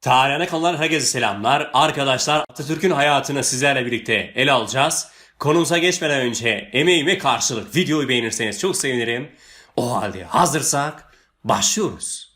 Tarihine kalan herkese selamlar. Arkadaşlar Atatürk'ün hayatını sizlerle birlikte ele alacağız. Konumuza geçmeden önce emeğime karşılık videoyu beğenirseniz çok sevinirim. O halde hazırsak başlıyoruz.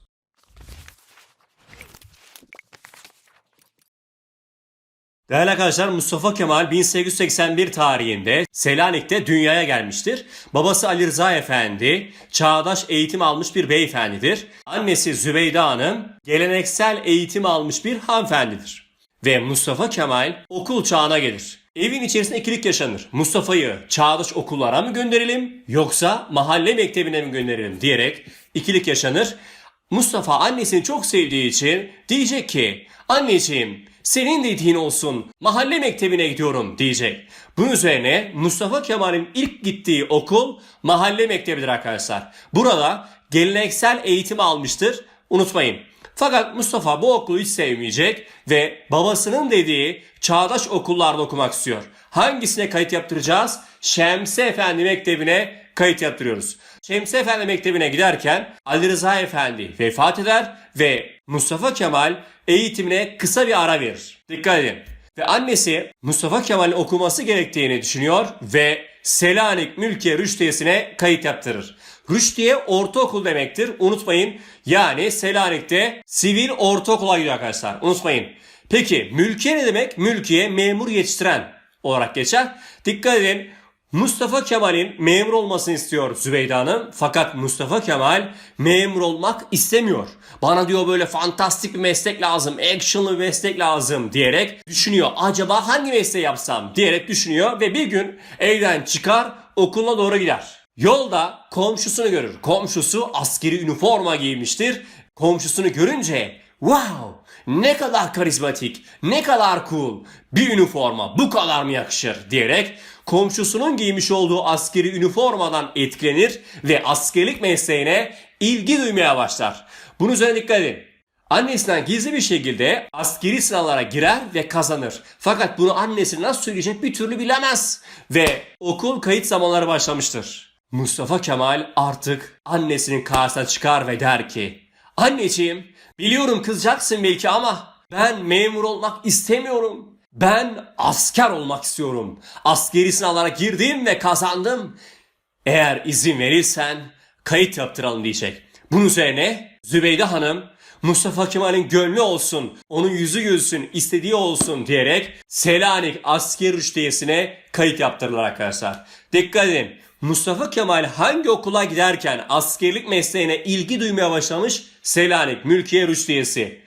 Değerli arkadaşlar Mustafa Kemal 1881 tarihinde Selanik'te dünyaya gelmiştir. Babası Ali Rıza Efendi çağdaş eğitim almış bir beyefendidir. Annesi Zübeyde Hanım geleneksel eğitim almış bir hanımefendidir. Ve Mustafa Kemal okul çağına gelir. Evin içerisinde ikilik yaşanır. Mustafa'yı çağdaş okullara mı gönderelim yoksa mahalle mektebine mi gönderelim diyerek ikilik yaşanır. Mustafa annesini çok sevdiği için diyecek ki anneciğim senin dediğin olsun mahalle mektebine gidiyorum diyecek. Bunun üzerine Mustafa Kemal'in ilk gittiği okul mahalle mektebidir arkadaşlar. Burada geleneksel eğitim almıştır unutmayın. Fakat Mustafa bu okulu hiç sevmeyecek ve babasının dediği çağdaş okullarda okumak istiyor. Hangisine kayıt yaptıracağız? Şemsi Efendi Mektebi'ne kayıt yaptırıyoruz. Şemsi Efendi Mektebi'ne giderken Ali Rıza Efendi vefat eder ve Mustafa Kemal eğitimine kısa bir ara verir. Dikkat edin. Ve annesi Mustafa Kemal'in okuması gerektiğini düşünüyor ve Selanik Mülkiye Rüştiyesi'ne kayıt yaptırır. Rüştiye ortaokul demektir. Unutmayın. Yani Selanik'te sivil ortaokula gidiyor arkadaşlar. Unutmayın. Peki mülkiye ne demek? Mülkiye memur yetiştiren olarak geçer. Dikkat edin. Mustafa Kemal'in memur olmasını istiyor Zübeyde Hanım. Fakat Mustafa Kemal memur olmak istemiyor. Bana diyor böyle fantastik bir meslek lazım, actionlı bir meslek lazım diyerek düşünüyor. Acaba hangi mesleği yapsam diyerek düşünüyor ve bir gün evden çıkar okuluna doğru gider. Yolda komşusunu görür. Komşusu askeri üniforma giymiştir. Komşusunu görünce wow ne kadar karizmatik, ne kadar cool bir üniforma bu kadar mı yakışır diyerek komşusunun giymiş olduğu askeri üniformadan etkilenir ve askerlik mesleğine ilgi duymaya başlar. Bunun üzerine dikkat edin. Annesinden gizli bir şekilde askeri sınavlara girer ve kazanır. Fakat bunu annesi nasıl söyleyecek bir türlü bilemez. Ve okul kayıt zamanları başlamıştır. Mustafa Kemal artık annesinin karşısına çıkar ve der ki Anneciğim biliyorum kızacaksın belki ama ben memur olmak istemiyorum. Ben asker olmak istiyorum. Askeri sınavlara girdim ve kazandım. Eğer izin verirsen kayıt yaptıralım diyecek. Bunun üzerine Zübeyde Hanım Mustafa Kemal'in gönlü olsun, onun yüzü gülsün, istediği olsun diyerek Selanik Asker Rüştiyesi'ne kayıt yaptırırlar arkadaşlar. Dikkat edin. Mustafa Kemal hangi okula giderken askerlik mesleğine ilgi duymaya başlamış? Selanik Mülkiye Rüştiyesi.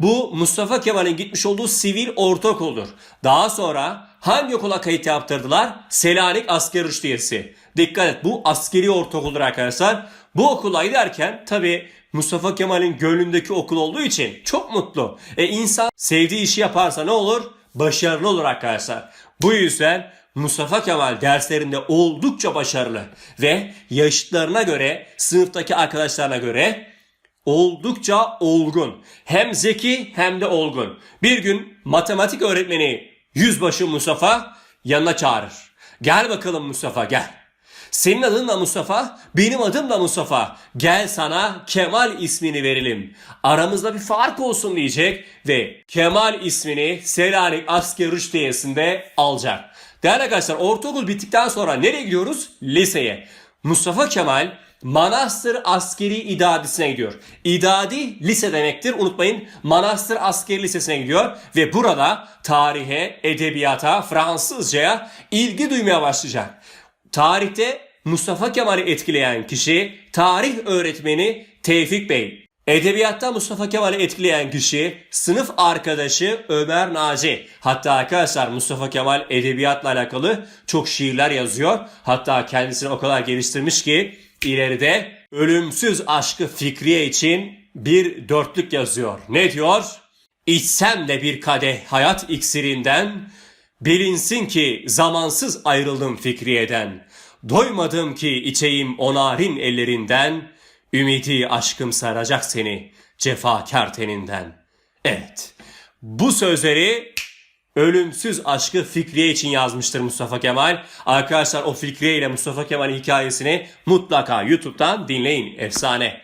Bu Mustafa Kemal'in gitmiş olduğu sivil ortaokuldur. Daha sonra hangi okula kayıt yaptırdılar? Selanik Asker Rüştiyesi. Dikkat et bu askeri ortaokuldur arkadaşlar. Bu okula giderken tabi Mustafa Kemal'in gönlündeki okul olduğu için çok mutlu. E insan sevdiği işi yaparsa ne olur? Başarılı olur arkadaşlar. Bu yüzden Mustafa Kemal derslerinde oldukça başarılı ve yaşıtlarına göre, sınıftaki arkadaşlarına göre oldukça olgun. Hem zeki hem de olgun. Bir gün matematik öğretmeni Yüzbaşı Mustafa yanına çağırır. Gel bakalım Mustafa gel. Senin adın da Mustafa, benim adım da Mustafa. Gel sana Kemal ismini verelim. Aramızda bir fark olsun diyecek ve Kemal ismini Selanik Asker Rüştiyesi'nde alacak. Değerli arkadaşlar ortaokul bittikten sonra nereye gidiyoruz? Liseye. Mustafa Kemal Manastır Askeri İdadisi'ne gidiyor. İdadi lise demektir. Unutmayın Manastır Askeri Lisesi'ne gidiyor ve burada tarihe, edebiyata, Fransızcaya ilgi duymaya başlayacak. Tarihte Mustafa Kemal'i etkileyen kişi tarih öğretmeni Tevfik Bey. Edebiyatta Mustafa Kemal'i etkileyen kişi sınıf arkadaşı Ömer Naci. Hatta arkadaşlar Mustafa Kemal edebiyatla alakalı çok şiirler yazıyor. Hatta kendisini o kadar geliştirmiş ki ileride ölümsüz aşkı Fikriye için bir dörtlük yazıyor. Ne diyor? İçsem de bir kadeh hayat iksirinden, bilinsin ki zamansız ayrıldım Fikriye'den. Doymadım ki içeyim o ellerinden, ümidi aşkım saracak seni cefakar teninden. Evet, bu sözleri ölümsüz aşkı Fikriye için yazmıştır Mustafa Kemal. Arkadaşlar o Fikriye ile Mustafa Kemal hikayesini mutlaka YouTube'dan dinleyin. Efsane.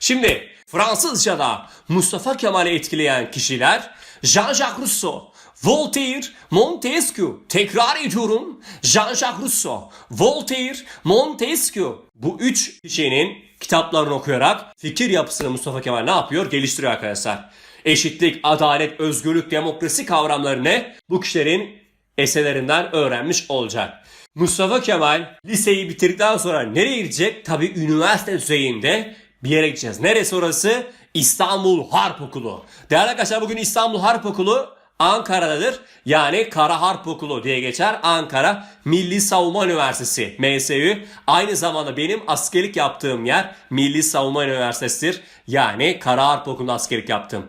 Şimdi Fransızca'da Mustafa Kemal'i etkileyen kişiler Jean-Jacques Rousseau, Voltaire, Montesquieu. Tekrar ediyorum. Jean-Jacques Rousseau, Voltaire, Montesquieu. Bu üç kişinin kitaplarını okuyarak fikir yapısını Mustafa Kemal ne yapıyor? Geliştiriyor arkadaşlar. Eşitlik, adalet, özgürlük, demokrasi kavramlarını bu kişilerin eserlerinden öğrenmiş olacak. Mustafa Kemal liseyi bitirdikten sonra nereye gidecek? Tabii üniversite düzeyinde bir yere gideceğiz. Neresi orası? İstanbul Harp Okulu. Değerli arkadaşlar bugün İstanbul Harp Okulu Ankara'dadır. Yani Kara Harp Okulu diye geçer. Ankara Milli Savunma Üniversitesi MSÜ. Aynı zamanda benim askerlik yaptığım yer Milli Savunma Üniversitesi'dir. Yani Kara Harp Okulu'nda askerlik yaptım.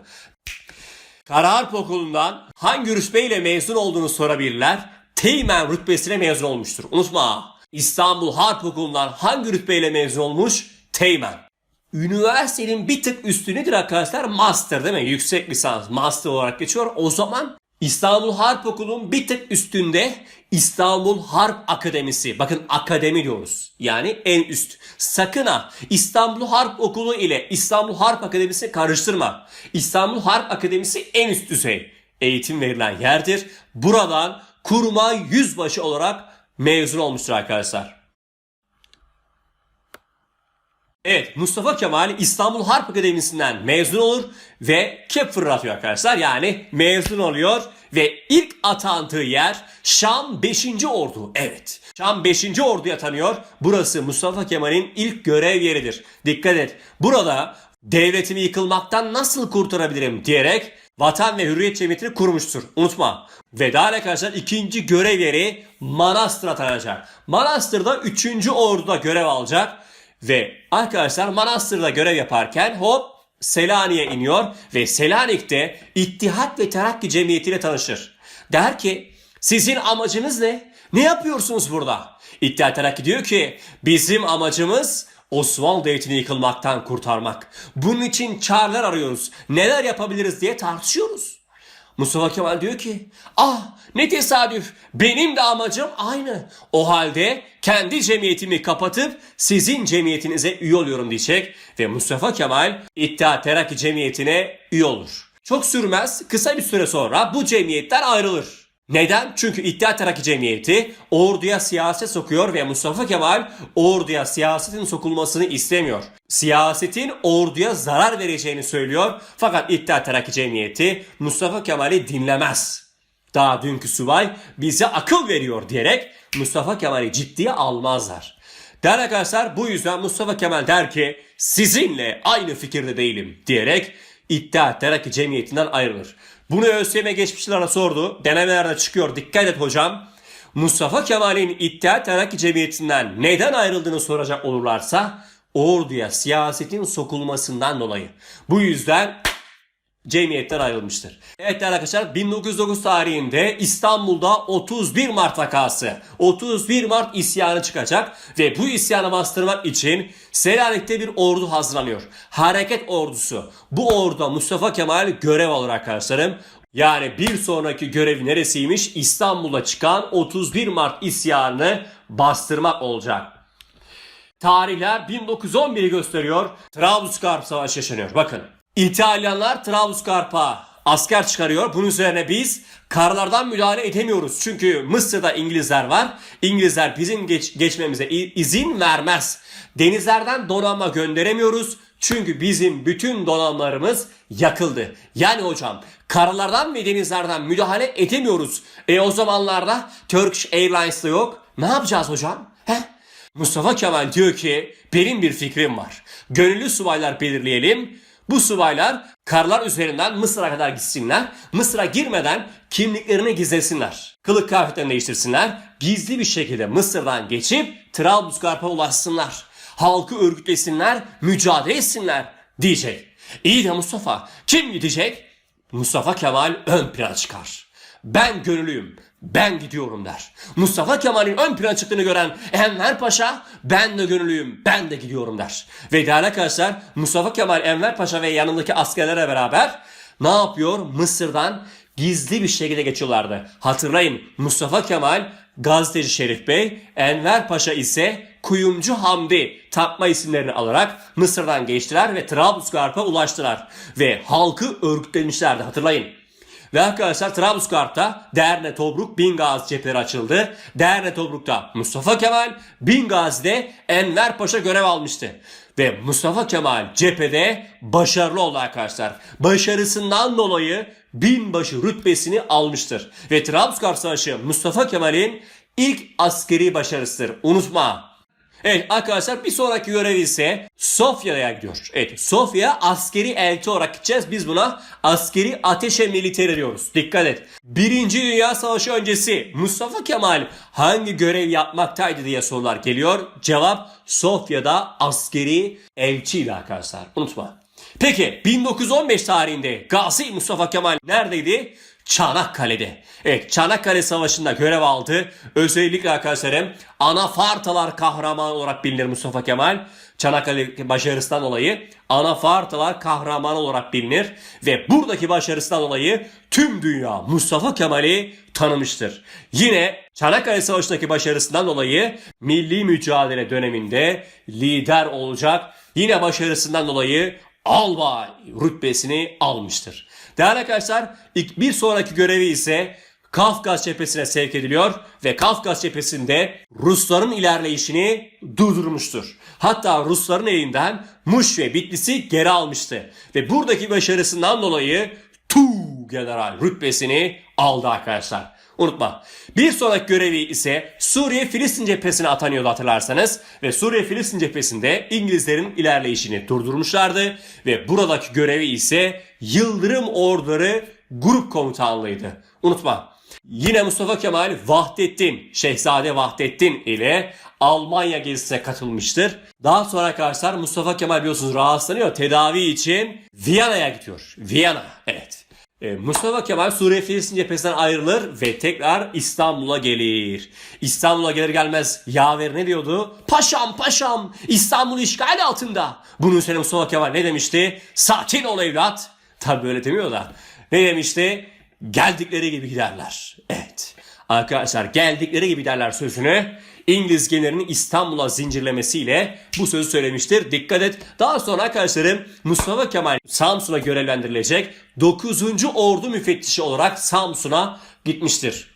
Kara Harp Okulu'ndan hangi rütbeyle mezun olduğunu sorabilirler. Teğmen rütbesine mezun olmuştur. Unutma. İstanbul Harp Okulu'ndan hangi rütbeyle mezun olmuş? Teğmen. Üniversitenin bir tık üstü nedir arkadaşlar? Master değil mi? Yüksek lisans master olarak geçiyor. O zaman İstanbul Harp Okulu'nun bir tık üstünde İstanbul Harp Akademisi. Bakın akademi diyoruz. Yani en üst. Sakın ha İstanbul Harp Okulu ile İstanbul Harp Akademisi karıştırma. İstanbul Harp Akademisi en üst düzey eğitim verilen yerdir. Buradan kurmay yüzbaşı olarak mezun olmuştur arkadaşlar. Evet Mustafa Kemal İstanbul Harp Akademisi'nden mezun olur ve kep fırlatıyor arkadaşlar. Yani mezun oluyor ve ilk atandığı yer Şam 5. Ordu. Evet Şam 5. Ordu'ya tanıyor. Burası Mustafa Kemal'in ilk görev yeridir. Dikkat et burada devletimi yıkılmaktan nasıl kurtarabilirim diyerek Vatan ve Hürriyet Cemiyeti'ni kurmuştur. Unutma. Ve daha arkadaşlar ikinci görev yeri Manastır'a atanacak. Manastır'da 3. Ordu'da görev alacak. Ve arkadaşlar Manastır'da görev yaparken hop Selanik'e iniyor ve Selanik'te İttihat ve Terakki Cemiyeti ile tanışır. Der ki sizin amacınız ne? Ne yapıyorsunuz burada? İttihat Terakki diyor ki bizim amacımız Osmanlı Devleti'ni yıkılmaktan kurtarmak. Bunun için çareler arıyoruz. Neler yapabiliriz diye tartışıyoruz. Mustafa Kemal diyor ki ah ne tesadüf benim de amacım aynı. O halde kendi cemiyetimi kapatıp sizin cemiyetinize üye oluyorum diyecek ve Mustafa Kemal İttihat Terakki Cemiyeti'ne üye olur. Çok sürmez kısa bir süre sonra bu cemiyetten ayrılır. Neden? Çünkü İttihat Terakki Cemiyeti orduya siyaset sokuyor ve Mustafa Kemal orduya siyasetin sokulmasını istemiyor. Siyasetin orduya zarar vereceğini söylüyor fakat İttihat Terakki Cemiyeti Mustafa Kemal'i dinlemez. Daha dünkü subay bize akıl veriyor diyerek Mustafa Kemal'i ciddiye almazlar. Değerli arkadaşlar bu yüzden Mustafa Kemal der ki sizinle aynı fikirde değilim diyerek İttihat Terakki Cemiyeti'nden ayrılır. Bunu ÖSYM geçmişlere sordu. Denemelerde çıkıyor. Dikkat et hocam. Mustafa Kemal'in İttihat Terakki Cemiyeti'nden neden ayrıldığını soracak olurlarsa orduya siyasetin sokulmasından dolayı. Bu yüzden cemiyetten ayrılmıştır. Evet değerli arkadaşlar 1909 tarihinde İstanbul'da 31 Mart vakası 31 Mart isyanı çıkacak ve bu isyanı bastırmak için Selanik'te bir ordu hazırlanıyor. Hareket ordusu. Bu orduda Mustafa Kemal görev alır arkadaşlarım. Yani bir sonraki görevi neresiymiş? İstanbul'da çıkan 31 Mart isyanını bastırmak olacak. Tarihler 1911'i gösteriyor. Trablusgarp Savaşı yaşanıyor. Bakın. İtalyanlar Trablusgarp'a asker çıkarıyor. Bunun üzerine biz karlardan müdahale edemiyoruz. Çünkü Mısır'da İngilizler var. İngilizler bizim geç, geçmemize izin vermez. Denizlerden donanma gönderemiyoruz. Çünkü bizim bütün donanmalarımız yakıldı. Yani hocam karalardan ve denizlerden müdahale edemiyoruz. E o zamanlarda Turkish Airlines de yok. Ne yapacağız hocam? He? Mustafa Kemal diyor ki benim bir fikrim var. Gönüllü subaylar belirleyelim. Bu subaylar karlar üzerinden Mısır'a kadar gitsinler. Mısır'a girmeden kimliklerini gizlesinler. Kılık kıyafetlerini değiştirsinler. Gizli bir şekilde Mısır'dan geçip Trablusgarp'a ulaşsınlar. Halkı örgütlesinler, mücadele etsinler diyecek. İyi de Mustafa kim gidecek? Mustafa Kemal ön plana çıkar. Ben gönüllüyüm, ben gidiyorum der. Mustafa Kemal'in ön plana çıktığını gören Enver Paşa ben de gönüllüyüm, ben de gidiyorum der. Ve değerli arkadaşlar Mustafa Kemal, Enver Paşa ve yanındaki askerlere beraber ne yapıyor? Mısır'dan gizli bir şekilde geçiyorlardı. Hatırlayın Mustafa Kemal gazeteci Şerif Bey, Enver Paşa ise Kuyumcu Hamdi takma isimlerini alarak Mısır'dan geçtiler ve Trablusgarp'a ulaştılar. Ve halkı örgütlemişlerdi hatırlayın. Ve arkadaşlar Trablusgarp'ta Derne Tobruk Bingazi cepheleri açıldı. Derne Tobruk'ta Mustafa Kemal, Bingazi'de Enver Paşa görev almıştı. Ve Mustafa Kemal cephede başarılı oldu arkadaşlar. Başarısından dolayı binbaşı rütbesini almıştır. Ve Trablusgarp Savaşı Mustafa Kemal'in ilk askeri başarısıdır. Unutma. Evet arkadaşlar bir sonraki görev ise Sofya'ya gidiyor. Evet Sofya askeri elçi olarak gideceğiz. Biz buna askeri ateşe militer diyoruz. Dikkat et. Birinci Dünya Savaşı öncesi Mustafa Kemal hangi görev yapmaktaydı diye sorular geliyor. Cevap Sofya'da askeri elçiydi arkadaşlar. Unutma. Peki 1915 tarihinde Gazi Mustafa Kemal neredeydi? Çanakkale'de. Evet Çanakkale Savaşı'nda görev aldı. Özellikle arkadaşlarım Anafartalar kahramanı olarak bilinir Mustafa Kemal. Çanakkale başarısından dolayı Anafartalar kahramanı olarak bilinir. Ve buradaki başarısından dolayı tüm dünya Mustafa Kemal'i tanımıştır. Yine Çanakkale Savaşı'ndaki başarısından dolayı milli mücadele döneminde lider olacak. Yine başarısından dolayı albay rütbesini almıştır. Değerli arkadaşlar bir sonraki görevi ise Kafkas cephesine sevk ediliyor ve Kafkas cephesinde Rusların ilerleyişini durdurmuştur. Hatta Rusların elinden Muş ve Bitlis'i geri almıştı. Ve buradaki başarısından dolayı Tu General rütbesini aldı arkadaşlar. Unutma. Bir sonraki görevi ise Suriye Filistin cephesine atanıyordu hatırlarsanız. Ve Suriye Filistin cephesinde İngilizlerin ilerleyişini durdurmuşlardı. Ve buradaki görevi ise Yıldırım Orduları Grup Komutanlığıydı. Unutma. Yine Mustafa Kemal Vahdettin, Şehzade Vahdettin ile Almanya gezisine katılmıştır. Daha sonra arkadaşlar Mustafa Kemal biliyorsunuz rahatsızlanıyor. Tedavi için Viyana'ya gidiyor. Viyana, evet. E, Mustafa Kemal Suriye Filistin cephesinden ayrılır ve tekrar İstanbul'a gelir. İstanbul'a gelir gelmez yaver ne diyordu? Paşam paşam İstanbul işgal altında. Bunun üzerine Mustafa Kemal ne demişti? Sakin ol evlat. Tabi böyle demiyor da. Ne demişti? Geldikleri gibi giderler. Evet. Arkadaşlar geldikleri gibi giderler sözünü İngiliz generalinin İstanbul'a zincirlemesiyle bu sözü söylemiştir. Dikkat et. Daha sonra arkadaşlarım Mustafa Kemal Samsun'a görevlendirilecek 9. Ordu müfettişi olarak Samsun'a gitmiştir.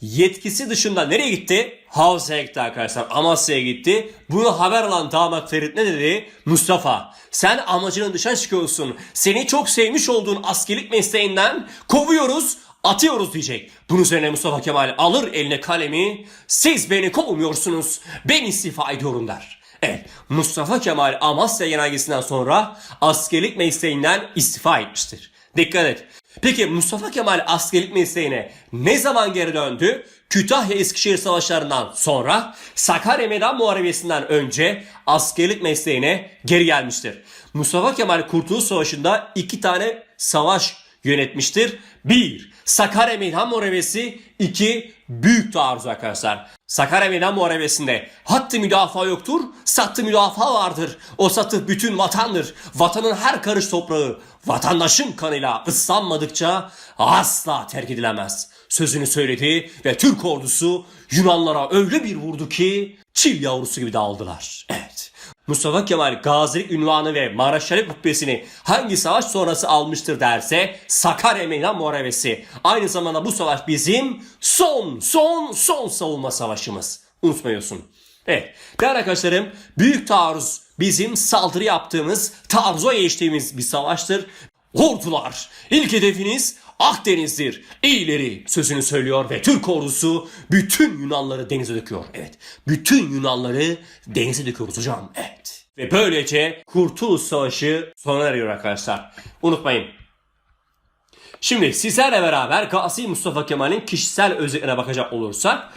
Yetkisi dışında nereye gitti? Havza'ya gitti arkadaşlar. Amasya'ya gitti. Bunu haber alan damat Ferit ne dedi? Mustafa sen amacının dışına çıkıyorsun. Seni çok sevmiş olduğun askerlik mesleğinden kovuyoruz atıyoruz diyecek. Bunun üzerine Mustafa Kemal alır eline kalemi siz beni kovmuyorsunuz ben istifa ediyorum der. Evet Mustafa Kemal Amasya Genelgesi'nden sonra askerlik mesleğinden istifa etmiştir. Dikkat et. Peki Mustafa Kemal askerlik mesleğine ne zaman geri döndü? Kütahya Eskişehir savaşlarından sonra Sakarya Meydan Muharebesi'nden önce askerlik mesleğine geri gelmiştir. Mustafa Kemal Kurtuluş Savaşı'nda iki tane savaş yönetmiştir. 1. Sakarya Meydan Muharebesi 2. Büyük taarruz arkadaşlar. Sakarya Meydan Muharebesi'nde hattı müdafaa yoktur, sattı müdafaa vardır. O satı bütün vatandır. Vatanın her karış toprağı vatandaşın kanıyla ıslanmadıkça asla terk edilemez. Sözünü söyledi ve Türk ordusu Yunanlara öyle bir vurdu ki çil yavrusu gibi dağıldılar. Evet. Mustafa Kemal gazilik ünvanı ve Maraşalik rütbesini hangi savaş sonrası almıştır derse Sakarya Meydan Muharebesi. Aynı zamanda bu savaş bizim son son son savunma savaşımız. Unutmuyorsun. Evet değerli arkadaşlarım büyük taarruz bizim saldırı yaptığımız taarruza geçtiğimiz bir savaştır. Ordular ilk hedefiniz Akdeniz'dir. İyileri sözünü söylüyor ve Türk ordusu bütün Yunanları denize döküyor. Evet. Bütün Yunanları denize döküyoruz hocam. Evet. Ve böylece Kurtuluş Savaşı sona eriyor arkadaşlar. Unutmayın. Şimdi sizlerle beraber Gazi Mustafa Kemal'in kişisel özelliklerine bakacak olursak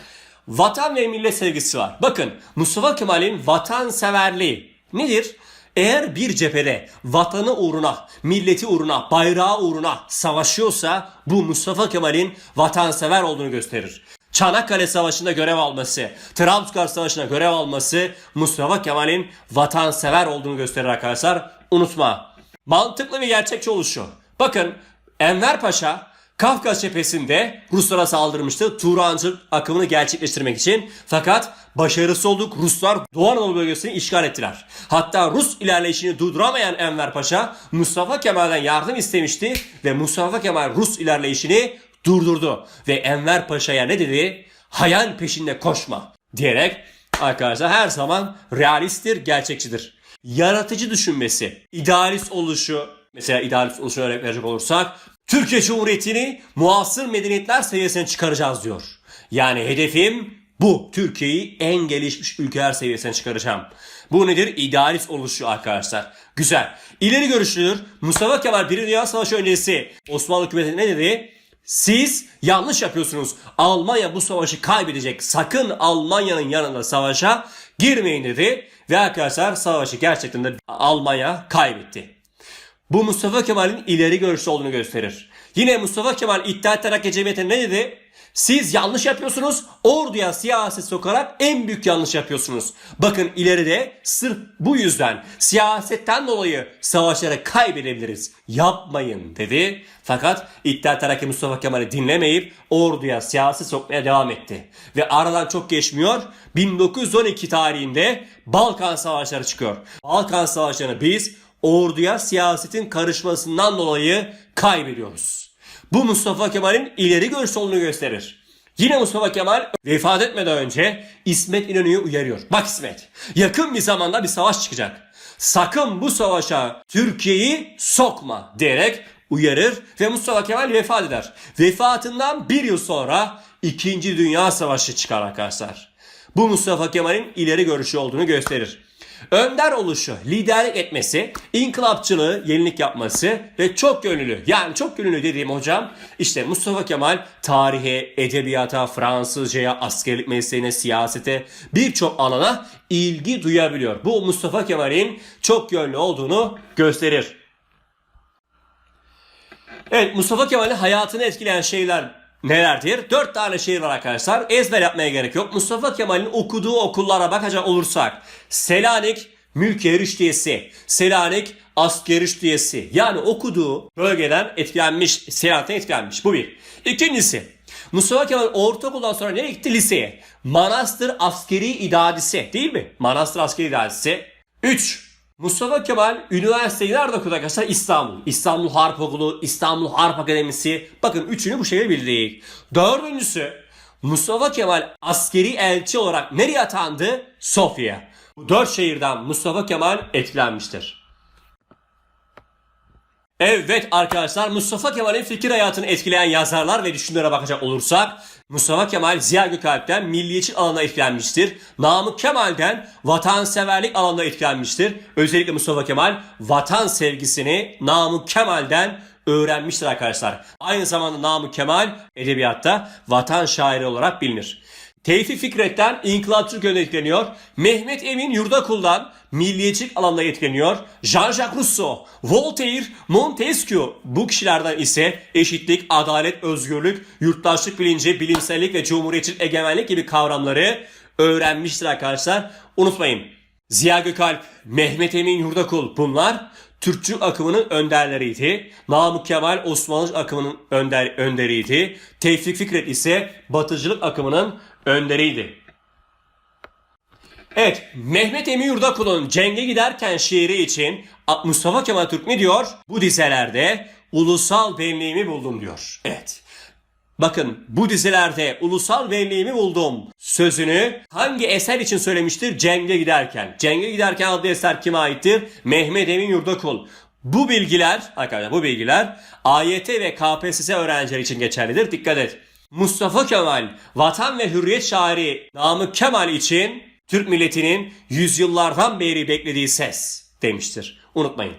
vatan ve millet sevgisi var. Bakın Mustafa Kemal'in vatanseverliği nedir? Eğer bir cephede vatanı uğruna, milleti uğruna, bayrağı uğruna savaşıyorsa bu Mustafa Kemal'in vatansever olduğunu gösterir. Çanakkale Savaşı'nda görev alması, Trablusgarp Savaşı'nda görev alması Mustafa Kemal'in vatansever olduğunu gösterir arkadaşlar. Unutma. Mantıklı ve gerçekçi oluşu. Bakın Enver Paşa Kafkas cephesinde Ruslara saldırmıştı Turancı akımını gerçekleştirmek için. Fakat başarısız olduk. Ruslar Doğu Anadolu bölgesini işgal ettiler. Hatta Rus ilerleyişini durduramayan Enver Paşa Mustafa Kemal'den yardım istemişti ve Mustafa Kemal Rus ilerleyişini durdurdu. Ve Enver Paşa'ya ne dedi? Hayal peşinde koşma diyerek arkadaşlar her zaman realisttir, gerçekçidir. Yaratıcı düşünmesi, idealist oluşu, mesela idealist oluşuna örnek verecek olursak Türkiye Cumhuriyeti'ni muasır medeniyetler seviyesine çıkaracağız diyor. Yani hedefim bu. Türkiye'yi en gelişmiş ülkeler seviyesine çıkaracağım. Bu nedir? İdealist oluşu arkadaşlar. Güzel. İleri görüşlüdür. Mustafa Kemal bir Dünya Savaşı öncesi Osmanlı hükümeti ne dedi? Siz yanlış yapıyorsunuz. Almanya bu savaşı kaybedecek. Sakın Almanya'nın yanında savaşa girmeyin dedi. Ve arkadaşlar savaşı gerçekten de Almanya kaybetti. Bu Mustafa Kemal'in ileri görüşlü olduğunu gösterir. Yine Mustafa Kemal İttihat Terakki Cemiyeti'ne ne dedi? Siz yanlış yapıyorsunuz. Orduya siyaset sokarak en büyük yanlış yapıyorsunuz. Bakın ileride sırf bu yüzden siyasetten dolayı savaşları kaybedebiliriz. Yapmayın dedi. Fakat İttihat Terakki Mustafa Kemal'i dinlemeyip orduya siyaset sokmaya devam etti. Ve aradan çok geçmiyor. 1912 tarihinde Balkan Savaşları çıkıyor. Balkan Savaşlarını biz orduya siyasetin karışmasından dolayı kaybediyoruz. Bu Mustafa Kemal'in ileri görüşlü olduğunu gösterir. Yine Mustafa Kemal vefat etmeden önce İsmet İnönü'yü uyarıyor. Bak İsmet yakın bir zamanda bir savaş çıkacak. Sakın bu savaşa Türkiye'yi sokma diyerek uyarır ve Mustafa Kemal vefat eder. Vefatından bir yıl sonra 2. Dünya Savaşı çıkar arkadaşlar. Bu Mustafa Kemal'in ileri görüşü olduğunu gösterir. Önder oluşu, liderlik etmesi, inkılapçılığı, yenilik yapması ve çok gönüllü. Yani çok gönüllü dediğim hocam işte Mustafa Kemal tarihe, edebiyata, Fransızcaya, askerlik mesleğine, siyasete birçok alana ilgi duyabiliyor. Bu Mustafa Kemal'in çok yönlü olduğunu gösterir. Evet Mustafa Kemal'in hayatını etkileyen şeyler nelerdir? Dört tane şehir var arkadaşlar. Ezber yapmaya gerek yok. Mustafa Kemal'in okuduğu okullara bakacak olursak Selanik Mülkiye Rüştiyesi, Selanik Asker Rüştiyesi yani okuduğu bölgeden etkilenmiş, Selanik'ten etkilenmiş. Bu bir. İkincisi Mustafa Kemal ortaokuldan sonra nereye gitti? Liseye. Manastır Askeri İdadisi değil mi? Manastır Askeri İdadisi. 3. Mustafa Kemal üniversiteyi nerede okudu arkadaşlar? İstanbul. İstanbul Harp Okulu, İstanbul Harp Akademisi. Bakın üçünü bu şehir bildik. Dördüncüsü Mustafa Kemal askeri elçi olarak nereye atandı? Sofya. Bu dört şehirden Mustafa Kemal etkilenmiştir. Evet arkadaşlar Mustafa Kemal'in fikir hayatını etkileyen yazarlar ve düşünürlere bakacak olursak Mustafa Kemal Ziya Gökalp'ten milliyetçi alana etkilenmiştir. Namık Kemal'den vatanseverlik alanına etkilenmiştir. Özellikle Mustafa Kemal vatan sevgisini Namık Kemal'den öğrenmiştir arkadaşlar. Aynı zamanda Namık Kemal edebiyatta vatan şairi olarak bilinir. Tevfik Fikret'ten inkılapçılık yönde etkileniyor. Mehmet Emin Yurdakul'dan milliyetçilik alanında etkileniyor. Jean-Jacques Rousseau, Voltaire, Montesquieu bu kişilerden ise eşitlik, adalet, özgürlük, yurttaşlık bilinci, bilimsellik ve cumhuriyetçilik, egemenlik gibi kavramları öğrenmiştir arkadaşlar. Unutmayın. Ziya Gökalp, Mehmet Emin Yurdakul bunlar Türkçülük akımının önderleriydi. Namık Kemal Osmanlı akımının önder, önderiydi. Tevfik Fikret ise Batıcılık akımının önderiydi. Evet, Mehmet Emin Yurdakul'un cenge giderken şiiri için Mustafa Kemal Türk ne diyor? Bu dizelerde ulusal benliğimi buldum diyor. Evet. Bakın bu dizilerde ulusal benliğimi buldum sözünü hangi eser için söylemiştir? Cenge giderken. Cenge giderken adlı eser kime aittir? Mehmet Emin Yurdakul. Bu bilgiler arkadaşlar bu bilgiler AYT ve KPSS öğrencileri için geçerlidir. Dikkat et. Mustafa Kemal vatan ve hürriyet şairi Namık Kemal için Türk milletinin yüzyıllardan beri beklediği ses demiştir. Unutmayın.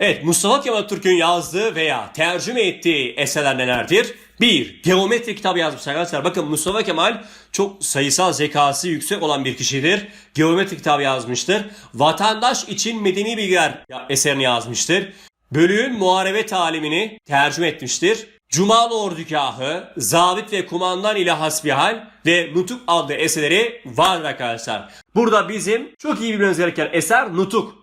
Evet Mustafa Kemal Türk'ün yazdığı veya tercüme ettiği eserler nelerdir? 1. Geometri kitabı yazmış arkadaşlar. Bakın Mustafa Kemal çok sayısal zekası yüksek olan bir kişidir. Geometri kitabı yazmıştır. Vatandaş için medeni bilgiler eserini yazmıştır. Bölüğün muharebe talimini tercüme etmiştir. Cumalı Ordugahı, Zabit ve Kumandan ile Hasbihal ve Nutuk adlı eserleri var arkadaşlar. Burada bizim çok iyi bilmemiz gereken eser Nutuk.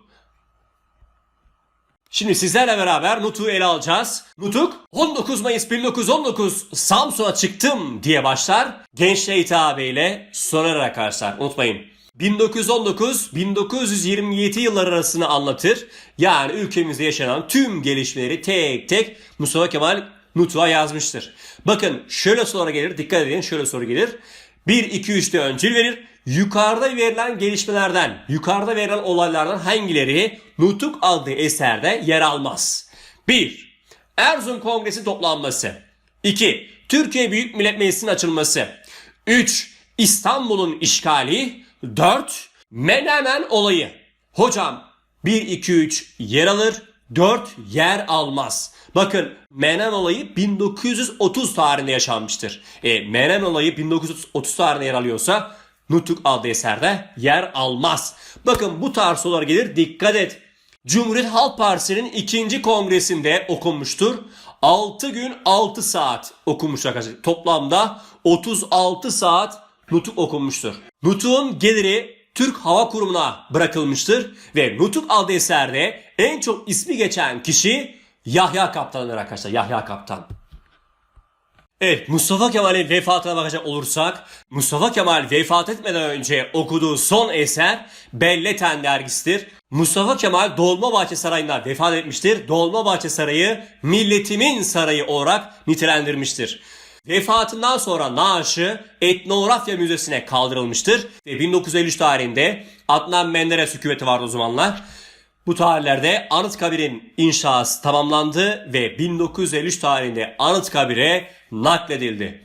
Şimdi sizlerle beraber Nutuk'u ele alacağız. Nutuk 19 Mayıs 1919 Samsun'a çıktım diye başlar. Gençliğe hitabeyle sorar arkadaşlar unutmayın. 1919-1927 yıllar arasını anlatır. Yani ülkemizde yaşanan tüm gelişmeleri tek tek Mustafa Kemal Nutuk'a yazmıştır. Bakın şöyle soru gelir dikkat edin şöyle soru gelir. 1, 2, 3'te öncül verir. Yukarıda verilen gelişmelerden, yukarıda verilen olaylardan hangileri Nutuk adlı eserde yer almaz? 1. Erzurum Kongresi toplanması. 2. Türkiye Büyük Millet Meclisi'nin açılması. 3. İstanbul'un işgali. 4. Menemen olayı. Hocam 1, 2, 3 yer alır. 4 yer almaz. Bakın Menemen olayı 1930 tarihinde yaşanmıştır. E, Menemen olayı 1930 tarihinde yer alıyorsa Nutuk adlı eserde yer almaz. Bakın bu tarz sorular gelir dikkat et. Cumhuriyet Halk Partisi'nin ikinci kongresinde okunmuştur. 6 gün 6 saat okunmuş arkadaşlar. Toplamda 36 saat Nutuk okunmuştur. Nutuk'un geliri Türk Hava Kurumu'na bırakılmıştır ve Nutuk adlı eserde en çok ismi geçen kişi Yahya Kaptan'dır arkadaşlar. Yahya Kaptan. Evet Mustafa Kemal'in vefatına bakacak olursak Mustafa Kemal vefat etmeden önce okuduğu son eser Belleten dergisidir. Mustafa Kemal Dolmabahçe Sarayı'nda vefat etmiştir. Dolmabahçe Sarayı milletimin sarayı olarak nitelendirmiştir. Vefatından sonra naaşı Etnografya Müzesi'ne kaldırılmıştır. Ve 1953 tarihinde Adnan Menderes hükümeti vardı o zamanlar. Bu tarihlerde Anıtkabir'in inşası tamamlandı ve 1953 tarihinde Anıtkabir'e nakledildi.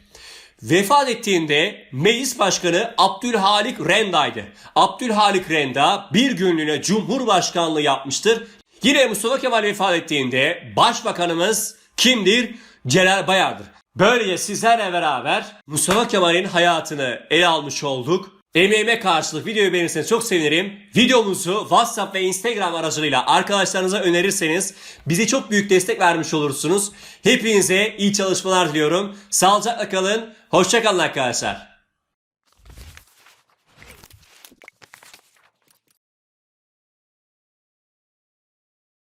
Vefat ettiğinde Meclis Başkanı Abdülhalik Renda'ydı. Abdülhalik Renda bir günlüğüne Cumhurbaşkanlığı yapmıştır. Yine Mustafa Kemal vefat ettiğinde Başbakanımız kimdir? Celal Bayar'dır. Böylece sizlerle beraber Mustafa Kemal'in hayatını ele almış olduk. Emeğime karşılık videoyu beğenirseniz çok sevinirim. Videomuzu WhatsApp ve Instagram aracılığıyla arkadaşlarınıza önerirseniz bize çok büyük destek vermiş olursunuz. Hepinize iyi çalışmalar diliyorum. Sağlıcakla kalın. Hoşçakalın arkadaşlar.